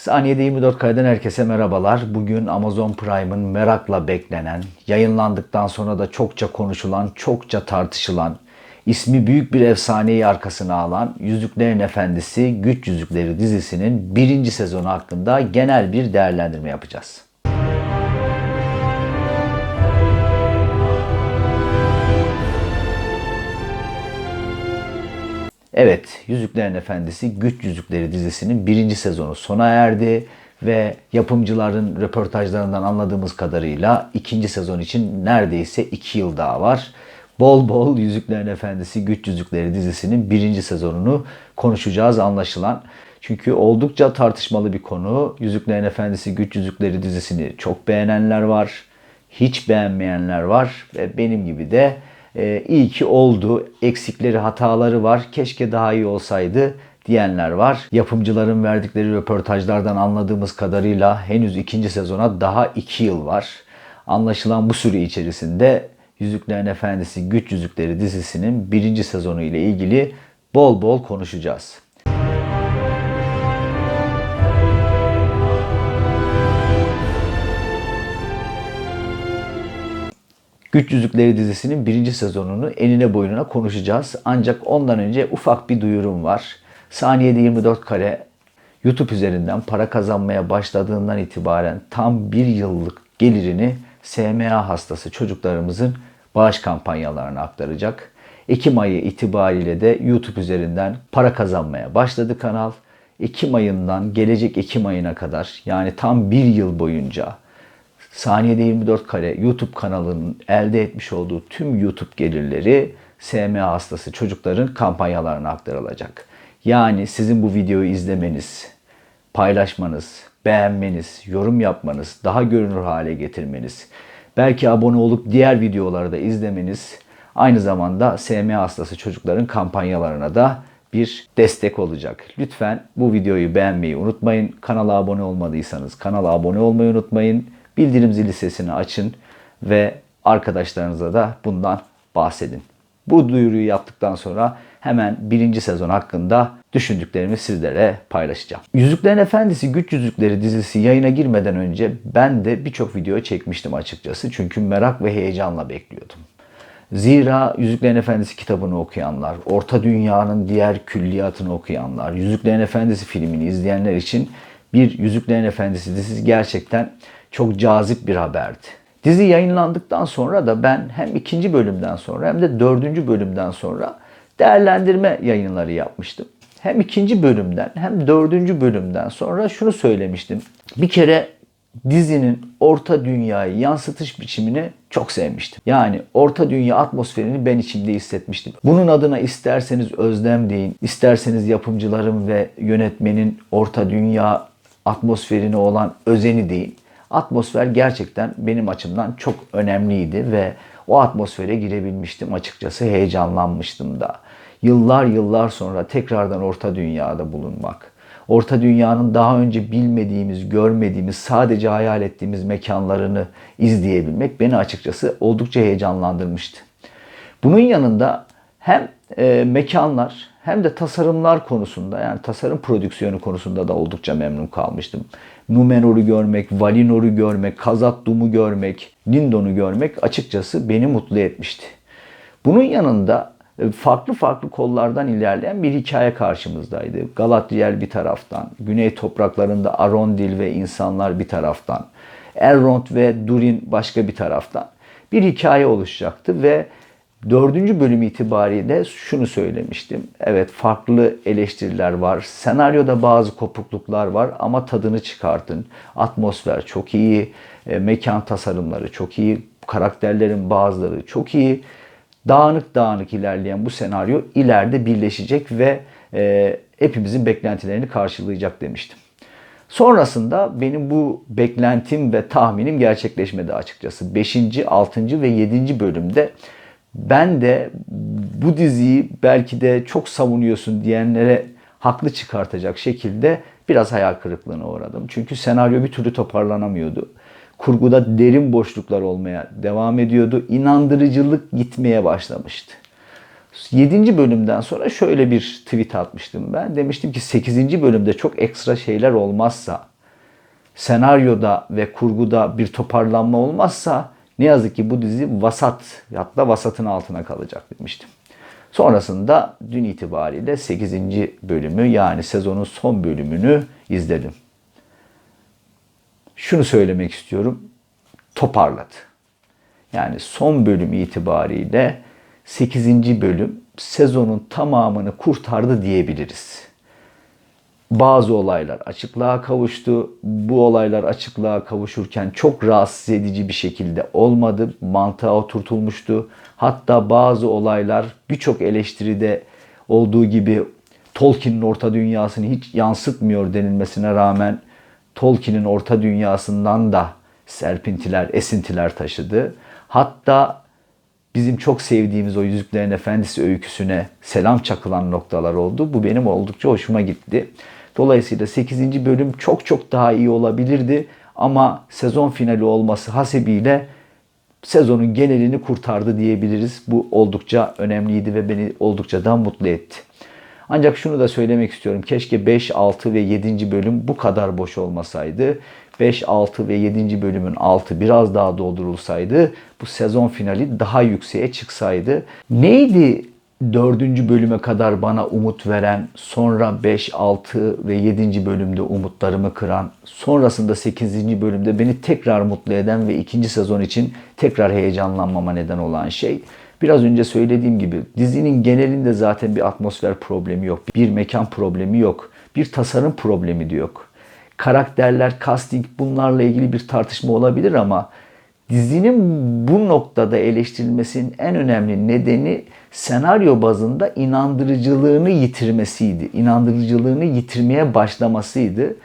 Saniyede 24 kareden herkese merhabalar. Bugün Amazon Prime'ın merakla beklenen, yayınlandıktan sonra da çokça konuşulan, çokça tartışılan, ismi büyük bir efsaneyi arkasına alan Yüzüklerin Efendisi Güç Yüzükleri dizisinin birinci sezonu hakkında genel bir değerlendirme yapacağız. Evet, Yüzüklerin Efendisi Güç Yüzükleri dizisinin birinci sezonu sona erdi ve yapımcıların röportajlarından anladığımız kadarıyla ikinci sezon için neredeyse iki yıl daha var. Bol bol Yüzüklerin Efendisi Güç Yüzükleri dizisinin birinci sezonunu konuşacağız anlaşılan. Çünkü oldukça tartışmalı bir konu. Yüzüklerin Efendisi Güç Yüzükleri dizisini çok beğenenler var, hiç beğenmeyenler var ve benim gibi de e, iyi ki oldu, eksikleri, hataları var, keşke daha iyi olsaydı diyenler var. Yapımcıların verdikleri röportajlardan anladığımız kadarıyla henüz ikinci sezona daha iki yıl var. Anlaşılan bu süre içerisinde Yüzüklerin Efendisi Güç Yüzükleri dizisinin birinci sezonu ile ilgili bol bol konuşacağız. Güç Yüzükleri dizisinin birinci sezonunu enine boyununa konuşacağız. Ancak ondan önce ufak bir duyurum var. Saniyede 24 kare YouTube üzerinden para kazanmaya başladığından itibaren tam bir yıllık gelirini SMA hastası çocuklarımızın bağış kampanyalarına aktaracak. Ekim ayı itibariyle de YouTube üzerinden para kazanmaya başladı kanal. Ekim ayından gelecek Ekim ayına kadar yani tam bir yıl boyunca Saniyede 24 kare YouTube kanalının elde etmiş olduğu tüm YouTube gelirleri SMA hastası çocukların kampanyalarına aktarılacak. Yani sizin bu videoyu izlemeniz, paylaşmanız, beğenmeniz, yorum yapmanız, daha görünür hale getirmeniz, belki abone olup diğer videoları da izlemeniz aynı zamanda SMA hastası çocukların kampanyalarına da bir destek olacak. Lütfen bu videoyu beğenmeyi unutmayın. Kanala abone olmadıysanız kanala abone olmayı unutmayın. Bildirim zili sesini açın ve arkadaşlarınıza da bundan bahsedin. Bu duyuruyu yaptıktan sonra hemen birinci sezon hakkında düşündüklerimi sizlere paylaşacağım. Yüzüklerin Efendisi Güç Yüzükleri dizisi yayına girmeden önce ben de birçok video çekmiştim açıkçası. Çünkü merak ve heyecanla bekliyordum. Zira Yüzüklerin Efendisi kitabını okuyanlar, Orta Dünya'nın diğer külliyatını okuyanlar, Yüzüklerin Efendisi filmini izleyenler için bir Yüzüklerin Efendisi dizisi gerçekten çok cazip bir haberdi. Dizi yayınlandıktan sonra da ben hem ikinci bölümden sonra hem de dördüncü bölümden sonra değerlendirme yayınları yapmıştım. Hem ikinci bölümden hem dördüncü bölümden sonra şunu söylemiştim. Bir kere dizinin orta dünyayı yansıtış biçimini çok sevmiştim. Yani orta dünya atmosferini ben içimde hissetmiştim. Bunun adına isterseniz özlem deyin, isterseniz yapımcıların ve yönetmenin orta dünya atmosferine olan özeni deyin. Atmosfer gerçekten benim açımdan çok önemliydi ve o atmosfere girebilmiştim açıkçası heyecanlanmıştım da. Yıllar yıllar sonra tekrardan orta dünyada bulunmak, orta dünyanın daha önce bilmediğimiz, görmediğimiz, sadece hayal ettiğimiz mekanlarını izleyebilmek beni açıkçası oldukça heyecanlandırmıştı. Bunun yanında hem e, mekanlar hem de tasarımlar konusunda yani tasarım prodüksiyonu konusunda da oldukça memnun kalmıştım. Numenor'u görmek, Valinor'u görmek, Kazat-Dum'u görmek, Lindon'u görmek açıkçası beni mutlu etmişti. Bunun yanında e, farklı farklı kollardan ilerleyen bir hikaye karşımızdaydı. Galadriel bir taraftan, Güney topraklarında Arondil ve insanlar bir taraftan, Elrond ve Durin başka bir taraftan bir hikaye oluşacaktı ve Dördüncü bölüm itibariyle şunu söylemiştim. Evet farklı eleştiriler var. Senaryoda bazı kopukluklar var ama tadını çıkartın. Atmosfer çok iyi. E, mekan tasarımları çok iyi. Karakterlerin bazıları çok iyi. Dağınık dağınık ilerleyen bu senaryo ileride birleşecek ve e, hepimizin beklentilerini karşılayacak demiştim. Sonrasında benim bu beklentim ve tahminim gerçekleşmedi açıkçası. 5. 6. ve 7. bölümde ben de bu diziyi belki de çok savunuyorsun diyenlere haklı çıkartacak şekilde biraz hayal kırıklığına uğradım. Çünkü senaryo bir türlü toparlanamıyordu. Kurguda derin boşluklar olmaya devam ediyordu. İnandırıcılık gitmeye başlamıştı. 7. bölümden sonra şöyle bir tweet atmıştım ben. Demiştim ki 8. bölümde çok ekstra şeyler olmazsa, senaryoda ve kurguda bir toparlanma olmazsa ne yazık ki bu dizi vasat, hatta vasatın altına kalacak demiştim. Sonrasında dün itibariyle 8. bölümü yani sezonun son bölümünü izledim. Şunu söylemek istiyorum. Toparladı. Yani son bölüm itibariyle 8. bölüm sezonun tamamını kurtardı diyebiliriz. Bazı olaylar açıklığa kavuştu. Bu olaylar açıklığa kavuşurken çok rahatsız edici bir şekilde olmadı. Mantığa oturtulmuştu. Hatta bazı olaylar birçok eleştiride olduğu gibi Tolkien'in orta dünyasını hiç yansıtmıyor denilmesine rağmen Tolkien'in orta dünyasından da serpintiler, esintiler taşıdı. Hatta bizim çok sevdiğimiz o Yüzüklerin Efendisi öyküsüne selam çakılan noktalar oldu. Bu benim oldukça hoşuma gitti. Dolayısıyla 8. bölüm çok çok daha iyi olabilirdi ama sezon finali olması hasebiyle sezonun genelini kurtardı diyebiliriz. Bu oldukça önemliydi ve beni oldukça da mutlu etti. Ancak şunu da söylemek istiyorum. Keşke 5, 6 ve 7. bölüm bu kadar boş olmasaydı. 5, 6 ve 7. bölümün altı biraz daha doldurulsaydı bu sezon finali daha yükseğe çıksaydı. Neydi 4. bölüme kadar bana umut veren, sonra 5, 6 ve 7. bölümde umutlarımı kıran, sonrasında 8. bölümde beni tekrar mutlu eden ve ikinci sezon için tekrar heyecanlanmama neden olan şey Biraz önce söylediğim gibi dizinin genelinde zaten bir atmosfer problemi yok. Bir mekan problemi yok. Bir tasarım problemi de yok. Karakterler, casting bunlarla ilgili bir tartışma olabilir ama dizinin bu noktada eleştirilmesinin en önemli nedeni senaryo bazında inandırıcılığını yitirmesiydi. İnandırıcılığını yitirmeye başlamasıydı.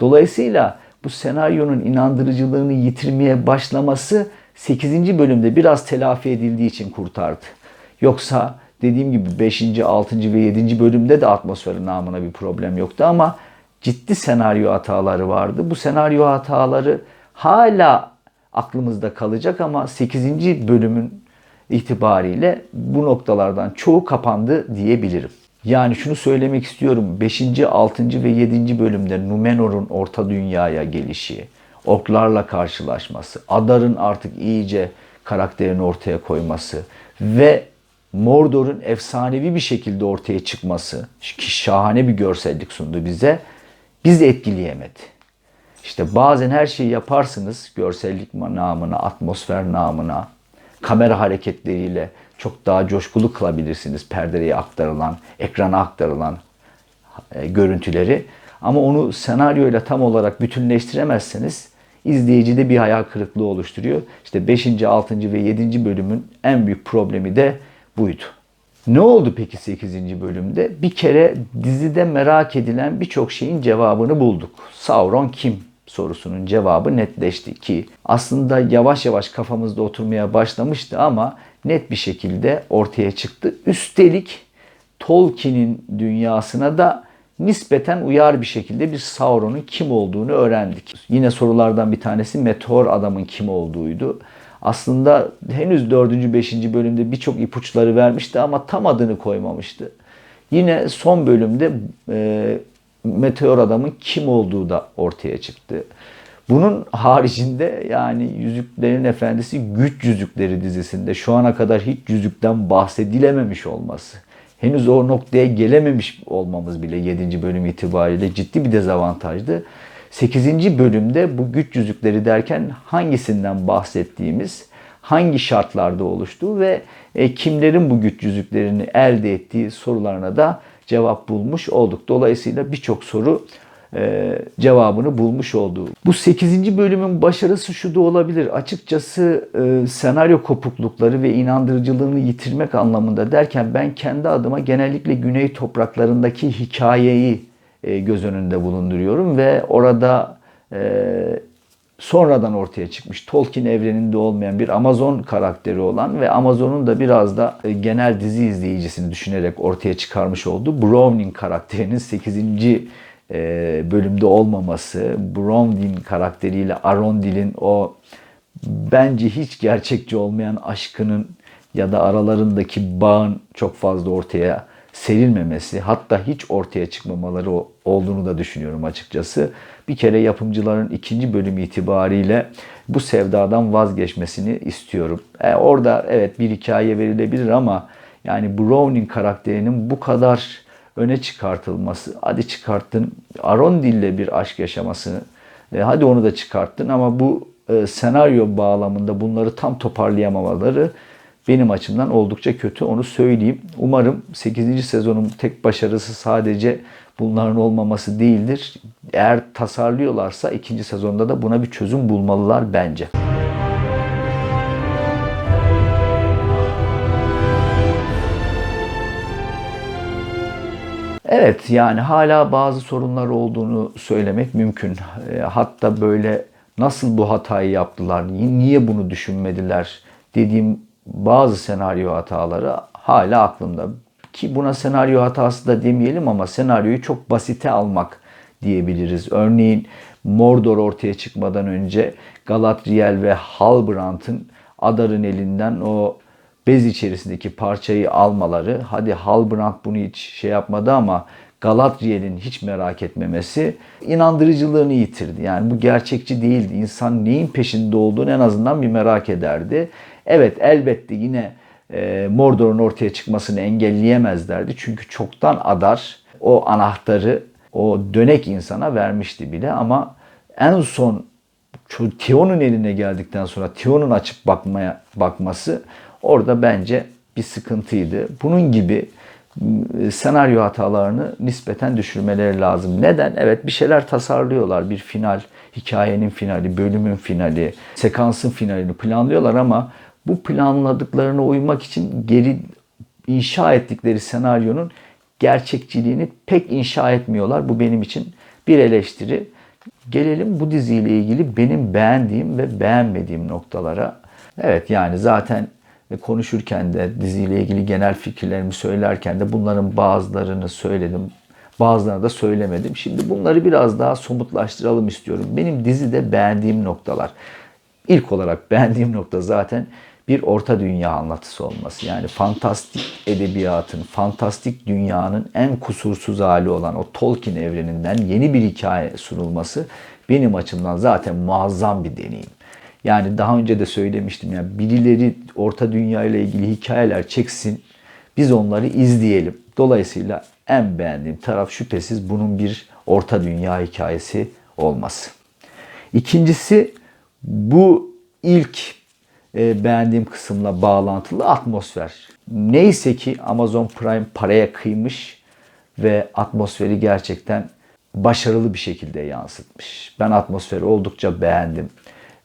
Dolayısıyla bu senaryonun inandırıcılığını yitirmeye başlaması 8. bölümde biraz telafi edildiği için kurtardı. Yoksa dediğim gibi 5. 6. ve 7. bölümde de atmosferin namına bir problem yoktu ama ciddi senaryo hataları vardı. Bu senaryo hataları hala aklımızda kalacak ama 8. bölümün itibariyle bu noktalardan çoğu kapandı diyebilirim. Yani şunu söylemek istiyorum. 5. 6. ve 7. bölümde Numenor'un orta dünyaya gelişi, orklarla karşılaşması, Adar'ın artık iyice karakterini ortaya koyması ve Mordor'un efsanevi bir şekilde ortaya çıkması ki şahane bir görsellik sundu bize. Bizi etkileyemedi. İşte bazen her şeyi yaparsınız görsellik namına, atmosfer namına, kamera hareketleriyle çok daha coşkulu kılabilirsiniz perdeye aktarılan, ekrana aktarılan e, görüntüleri. Ama onu senaryoyla tam olarak bütünleştiremezseniz izleyicide bir hayal kırıklığı oluşturuyor. İşte 5. 6. ve 7. bölümün en büyük problemi de buydu. Ne oldu peki 8. bölümde? Bir kere dizide merak edilen birçok şeyin cevabını bulduk. Sauron kim sorusunun cevabı netleşti ki aslında yavaş yavaş kafamızda oturmaya başlamıştı ama net bir şekilde ortaya çıktı. Üstelik Tolkien'in dünyasına da nispeten uyar bir şekilde bir Sauron'un kim olduğunu öğrendik. Yine sorulardan bir tanesi Meteor adamın kim olduğuydu. Aslında henüz 4. 5. bölümde birçok ipuçları vermişti ama tam adını koymamıştı. Yine son bölümde e, Meteor adamın kim olduğu da ortaya çıktı. Bunun haricinde yani Yüzüklerin Efendisi Güç Yüzükleri dizisinde şu ana kadar hiç yüzükten bahsedilememiş olması henüz o noktaya gelememiş olmamız bile 7. bölüm itibariyle ciddi bir dezavantajdı. 8. bölümde bu güç yüzükleri derken hangisinden bahsettiğimiz, hangi şartlarda oluştuğu ve e, kimlerin bu güç yüzüklerini elde ettiği sorularına da cevap bulmuş olduk. Dolayısıyla birçok soru e, cevabını bulmuş olduğu. Bu 8. bölümün başarısı şu da olabilir. Açıkçası e, senaryo kopuklukları ve inandırıcılığını yitirmek anlamında derken ben kendi adıma genellikle güney topraklarındaki hikayeyi e, göz önünde bulunduruyorum ve orada sonradan ortaya çıkmış Tolkien evreninde olmayan bir Amazon karakteri olan ve Amazon'un da biraz da genel dizi izleyicisini düşünerek ortaya çıkarmış olduğu Browning karakterinin 8 e, bölümde olmaması, Bromdin karakteriyle Arondil'in o bence hiç gerçekçi olmayan aşkının ya da aralarındaki bağın çok fazla ortaya serilmemesi hatta hiç ortaya çıkmamaları olduğunu da düşünüyorum açıkçası. Bir kere yapımcıların ikinci bölüm itibariyle bu sevdadan vazgeçmesini istiyorum. E, orada evet bir hikaye verilebilir ama yani Browning karakterinin bu kadar öne çıkartılması, hadi çıkarttın Arondil'le bir aşk yaşamasını, e, hadi onu da çıkarttın ama bu e, senaryo bağlamında bunları tam toparlayamamaları benim açımdan oldukça kötü onu söyleyeyim. Umarım 8. sezonun tek başarısı sadece bunların olmaması değildir. Eğer tasarlıyorlarsa ikinci sezonda da buna bir çözüm bulmalılar bence. Evet yani hala bazı sorunlar olduğunu söylemek mümkün. E, Hatta böyle nasıl bu hatayı yaptılar, niye bunu düşünmediler dediğim bazı senaryo hataları hala aklımda. Ki buna senaryo hatası da demeyelim ama senaryoyu çok basite almak diyebiliriz. Örneğin Mordor ortaya çıkmadan önce Galadriel ve Halbrand'ın Adar'ın elinden o bez içerisindeki parçayı almaları, hadi Halbrand bunu hiç şey yapmadı ama Galadriel'in hiç merak etmemesi inandırıcılığını yitirdi. Yani bu gerçekçi değildi. İnsan neyin peşinde olduğunu en azından bir merak ederdi. Evet elbette yine e, Mordor'un ortaya çıkmasını engelleyemezlerdi. Çünkü çoktan Adar o anahtarı o dönek insana vermişti bile ama en son şu Theon'un eline geldikten sonra Theon'un açıp bakmaya bakması orada bence bir sıkıntıydı. Bunun gibi m, senaryo hatalarını nispeten düşürmeleri lazım. Neden? Evet bir şeyler tasarlıyorlar. Bir final, hikayenin finali, bölümün finali, sekansın finalini planlıyorlar ama bu planladıklarına uymak için geri inşa ettikleri senaryonun gerçekçiliğini pek inşa etmiyorlar. Bu benim için bir eleştiri. Gelelim bu diziyle ilgili benim beğendiğim ve beğenmediğim noktalara. Evet yani zaten konuşurken de diziyle ilgili genel fikirlerimi söylerken de bunların bazılarını söyledim. Bazılarını da söylemedim. Şimdi bunları biraz daha somutlaştıralım istiyorum. Benim dizide beğendiğim noktalar. İlk olarak beğendiğim nokta zaten bir orta dünya anlatısı olması. Yani fantastik edebiyatın, fantastik dünyanın en kusursuz hali olan o Tolkien evreninden yeni bir hikaye sunulması benim açımdan zaten muazzam bir deneyim. Yani daha önce de söylemiştim ya birileri orta dünya ile ilgili hikayeler çeksin. Biz onları izleyelim. Dolayısıyla en beğendiğim taraf şüphesiz bunun bir orta dünya hikayesi olması. İkincisi bu ilk e, beğendiğim kısımla bağlantılı atmosfer. Neyse ki Amazon Prime paraya kıymış ve atmosferi gerçekten başarılı bir şekilde yansıtmış. Ben atmosferi oldukça beğendim.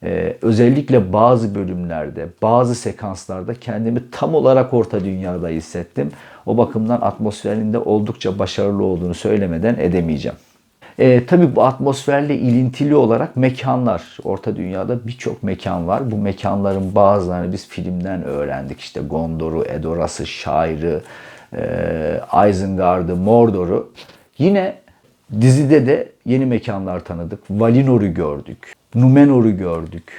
Ee, özellikle bazı bölümlerde, bazı sekanslarda kendimi tam olarak orta dünyada hissettim. O bakımdan atmosferinde oldukça başarılı olduğunu söylemeden edemeyeceğim. E, tabii bu atmosferle ilintili olarak mekanlar. Orta Dünya'da birçok mekan var. Bu mekanların bazılarını biz filmden öğrendik. İşte Gondor'u, Edoras'ı, Şair'i, e, Isengard'ı, Mordor'u. Yine dizide de yeni mekanlar tanıdık. Valinor'u gördük. Numenor'u gördük.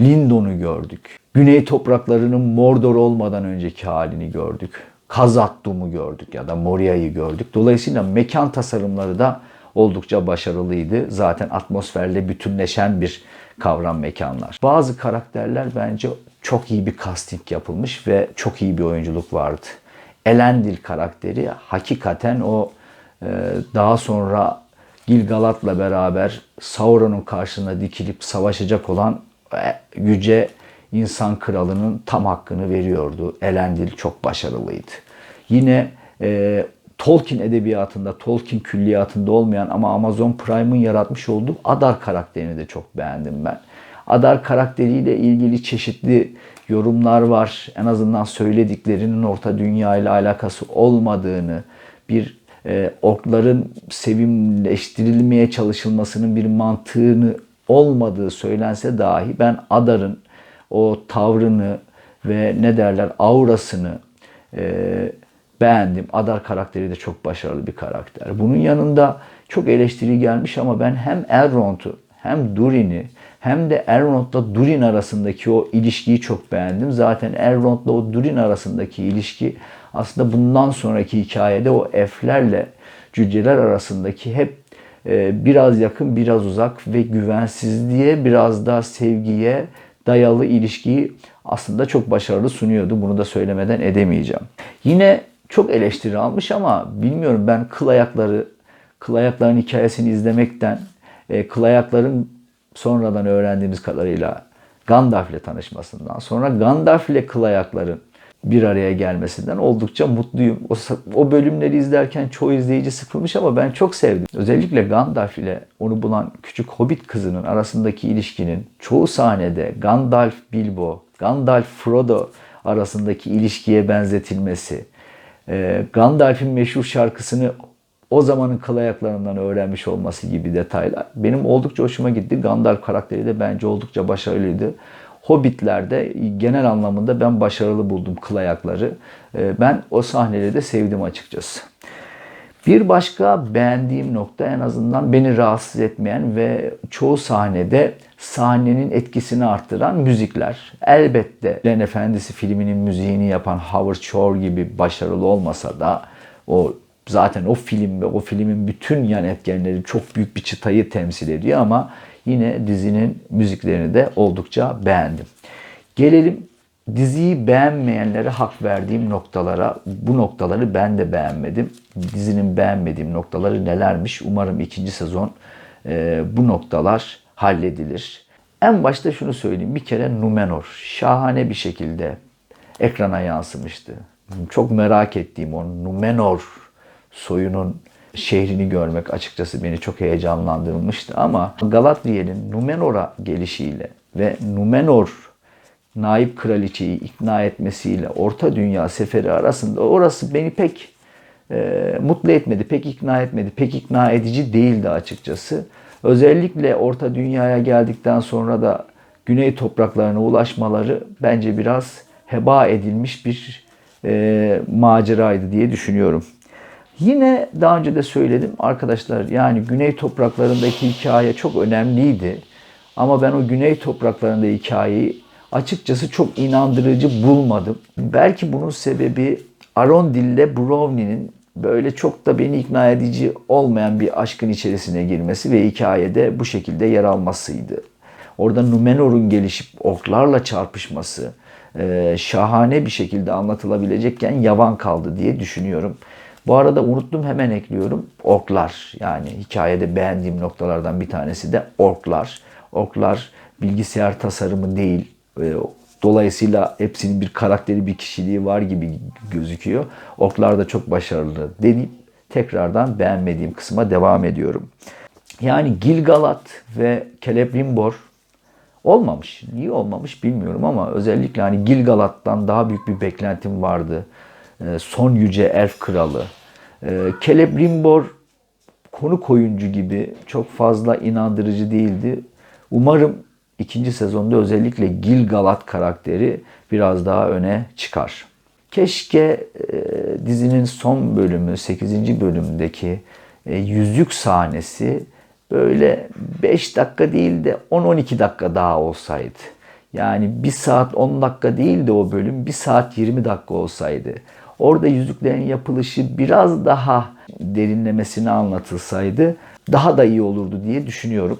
Lindon'u gördük. Güney topraklarının Mordor olmadan önceki halini gördük. Khazad-dûm'u gördük ya da Moria'yı gördük. Dolayısıyla mekan tasarımları da oldukça başarılıydı. Zaten atmosferle bütünleşen bir kavram mekanlar. Bazı karakterler bence çok iyi bir casting yapılmış ve çok iyi bir oyunculuk vardı. Elendil karakteri hakikaten o e, daha sonra Gilgalad'la beraber Sauron'un karşısına dikilip savaşacak olan e, yüce insan kralının tam hakkını veriyordu. Elendil çok başarılıydı. Yine e, Tolkien edebiyatında, Tolkien külliyatında olmayan ama Amazon Prime'ın yaratmış olduğu Adar karakterini de çok beğendim ben. Adar karakteriyle ilgili çeşitli yorumlar var. En azından söylediklerinin orta dünya ile alakası olmadığını, bir e, orkların sevimleştirilmeye çalışılmasının bir mantığını olmadığı söylense dahi ben Adar'ın o tavrını ve ne derler aurasını e, beğendim. Adar karakteri de çok başarılı bir karakter. Bunun yanında çok eleştiri gelmiş ama ben hem Elrond'u hem Durin'i hem de Elrond'la Durin arasındaki o ilişkiyi çok beğendim. Zaten Elrond'la o Durin arasındaki ilişki aslında bundan sonraki hikayede o elflerle cüceler arasındaki hep e, biraz yakın biraz uzak ve güvensizliğe biraz daha sevgiye dayalı ilişkiyi aslında çok başarılı sunuyordu. Bunu da söylemeden edemeyeceğim. Yine çok eleştiri almış ama bilmiyorum ben kıl ayakları kıl ayakların hikayesini izlemekten e, kıl ayakların sonradan öğrendiğimiz kadarıyla Gandalf ile tanışmasından sonra Gandalf ile kıl ayakların bir araya gelmesinden oldukça mutluyum. O, o bölümleri izlerken çoğu izleyici sıkılmış ama ben çok sevdim. Özellikle Gandalf ile onu bulan küçük hobbit kızının arasındaki ilişkinin çoğu sahnede Gandalf Bilbo, Gandalf Frodo arasındaki ilişkiye benzetilmesi, e, Gandalf'in meşhur şarkısını o zamanın kıl ayaklarından öğrenmiş olması gibi detaylar benim oldukça hoşuma gitti. Gandalf karakteri de bence oldukça başarılıydı. Hobbitler'de genel anlamında ben başarılı buldum kıl ayakları. Ee, ben o sahneleri de sevdim açıkçası. Bir başka beğendiğim nokta en azından beni rahatsız etmeyen ve çoğu sahnede sahnenin etkisini arttıran müzikler. Elbette Len Efendisi filminin müziğini yapan Howard Shore gibi başarılı olmasa da o zaten o film ve o filmin bütün yan etkenleri çok büyük bir çıtayı temsil ediyor ama yine dizinin müziklerini de oldukça beğendim. Gelelim diziyi beğenmeyenlere hak verdiğim noktalara. Bu noktaları ben de beğenmedim. Dizinin beğenmediğim noktaları nelermiş? Umarım ikinci sezon e, bu noktalar halledilir. En başta şunu söyleyeyim. Bir kere Numenor şahane bir şekilde ekrana yansımıştı. Çok merak ettiğim o Numenor soyunun şehrini görmek açıkçası beni çok heyecanlandırmıştı ama Galadriel'in Numenor'a gelişiyle ve Numenor naip kraliçeyi ikna etmesiyle Orta Dünya seferi arasında orası beni pek e, mutlu etmedi, pek ikna etmedi, pek ikna edici değildi açıkçası. Özellikle Orta Dünya'ya geldikten sonra da güney topraklarına ulaşmaları bence biraz heba edilmiş bir e, maceraydı diye düşünüyorum. Yine daha önce de söyledim arkadaşlar yani güney topraklarındaki hikaye çok önemliydi. Ama ben o güney topraklarında hikayeyi açıkçası çok inandırıcı bulmadım. Belki bunun sebebi Arondil ile Brownie'nin böyle çok da beni ikna edici olmayan bir aşkın içerisine girmesi ve hikayede bu şekilde yer almasıydı. Orada Numenor'un gelişip orklarla çarpışması şahane bir şekilde anlatılabilecekken yavan kaldı diye düşünüyorum. Bu arada unuttum hemen ekliyorum. Orklar yani hikayede beğendiğim noktalardan bir tanesi de orklar. Orklar bilgisayar tasarımı değil. E, dolayısıyla hepsinin bir karakteri, bir kişiliği var gibi gözüküyor. Orklar da çok başarılı deneyip tekrardan beğenmediğim kısma devam ediyorum. Yani Gilgalat ve Celebrimbor olmamış. Niye olmamış bilmiyorum ama özellikle hani Gilgalat'tan daha büyük bir beklentim vardı. E, son Yüce Elf Kralı. E, Celebrimbor konu koyuncu gibi çok fazla inandırıcı değildi. Umarım ikinci sezonda özellikle Gilgalad karakteri biraz daha öne çıkar. Keşke e, dizinin son bölümü 8. bölümdeki yüzük sahnesi böyle 5 dakika değil de 10-12 dakika daha olsaydı. Yani 1 saat 10 dakika değil de o bölüm 1 saat 20 dakika olsaydı. Orada yüzüklerin yapılışı biraz daha derinlemesine anlatılsaydı daha da iyi olurdu diye düşünüyorum.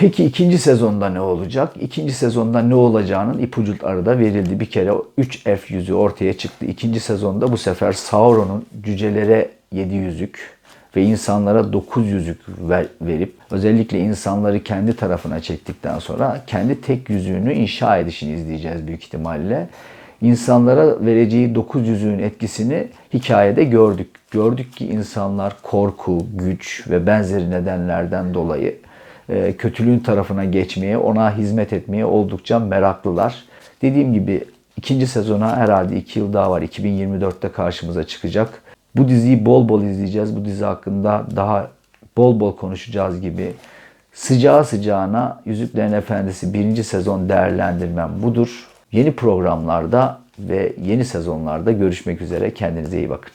Peki ikinci sezonda ne olacak? İkinci sezonda ne olacağının ipuçları da verildi. Bir kere 3 F yüzüğü ortaya çıktı. İkinci sezonda bu sefer Sauron'un cücelere 7 yüzük ve insanlara 9 yüzük ver, verip özellikle insanları kendi tarafına çektikten sonra kendi tek yüzüğünü inşa edişini izleyeceğiz büyük ihtimalle insanlara vereceği 900'ün etkisini hikayede gördük. Gördük ki insanlar korku, güç ve benzeri nedenlerden dolayı kötülüğün tarafına geçmeye, ona hizmet etmeye oldukça meraklılar. Dediğim gibi ikinci sezona herhalde 2 yıl daha var. 2024'te karşımıza çıkacak. Bu diziyi bol bol izleyeceğiz. Bu dizi hakkında daha bol bol konuşacağız gibi. Sıcağı sıcağına Yüzüklerin Efendisi birinci sezon değerlendirmem budur. Yeni programlarda ve yeni sezonlarda görüşmek üzere. Kendinize iyi bakın.